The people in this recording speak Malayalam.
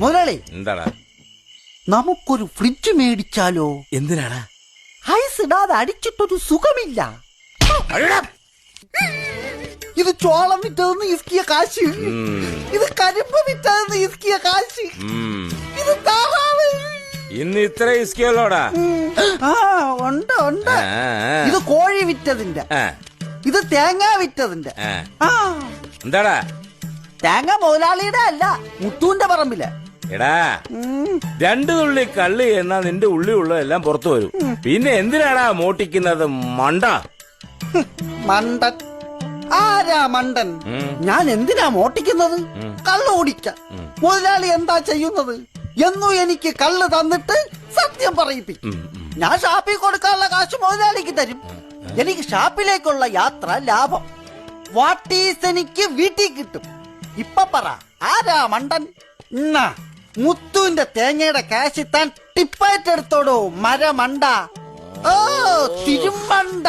മുതലാളി. എന്താടാ? നമുക്കൊരു ഫ്രിഡ്ജ് മേടിച്ചാലോ? എന്തിനാടാ? ഐസ് ഇടാതെ അടിച്ചിട്ടൊരു സുഖമില്ല. ഇത് ചോളം വിറ്റതെന്ന് ഇസ്കിയ കാശ്. ഇത് കരിമ്പ് വിറ്റതെന്ന് ഇസ്കിയ കാശ്. ഇത് താറാവ് ഇന്ന് ഇത്ര ഇസ്കിയല്ലോടാ ആ ഉണ്ട് ഉണ്ട്. ഇത് കോഴി വിറ്റതിന്റെ. ഇത് തേങ്ങ വിറ്റതിന്റെ. എന്താടാ? തേങ്ങ മുതലാളിയുടെ അല്ല മുത്തൂന്റെ പറമ്പിൽ. എടാ. രണ്ടു തുള്ളി കള്ളി എന്നാ നിന്റെ ഉള്ളി ഉള്ളതെല്ലാം പുറത്തു വരും. പിന്നെ എന്തിനാടാ മോട്ടിക്കുന്നത് മണ്ട? മണ്ടൻ. ആരാ മണ്ടൻ? ഞാൻ എന്തിനാ മോട്ടിക്കുന്നത്? കള്ള് ഓടിക്ക. മുതലാളി എന്താ ചെയ്യുന്നത്? എന്നു എനിക്ക് കള്ള് തന്നിട്ട് സത്യം പറയിപ്പിക്കും. ഉം. ഞാൻ ഷാപ്പിൽ കൊടുക്കാനുള്ള കാശ് മുതലാളിക്ക് തരും. എനിക്ക് ഷാപ്പിലേക്കുള്ള യാത്ര ലാഭം. വാട്ടീസ് എനിക്ക് വീട്ടിൽ കിട്ടും. ഇപ്പൊ പറ. ആരാ മണ്ടൻ? മുത്തുവിന്റെ തേങ്ങയുടെ കാശി താൻ ടിപ്പായിട്ട് എടുത്തോടോ മരമണ്ട. ഓ തിരുമണ്ട.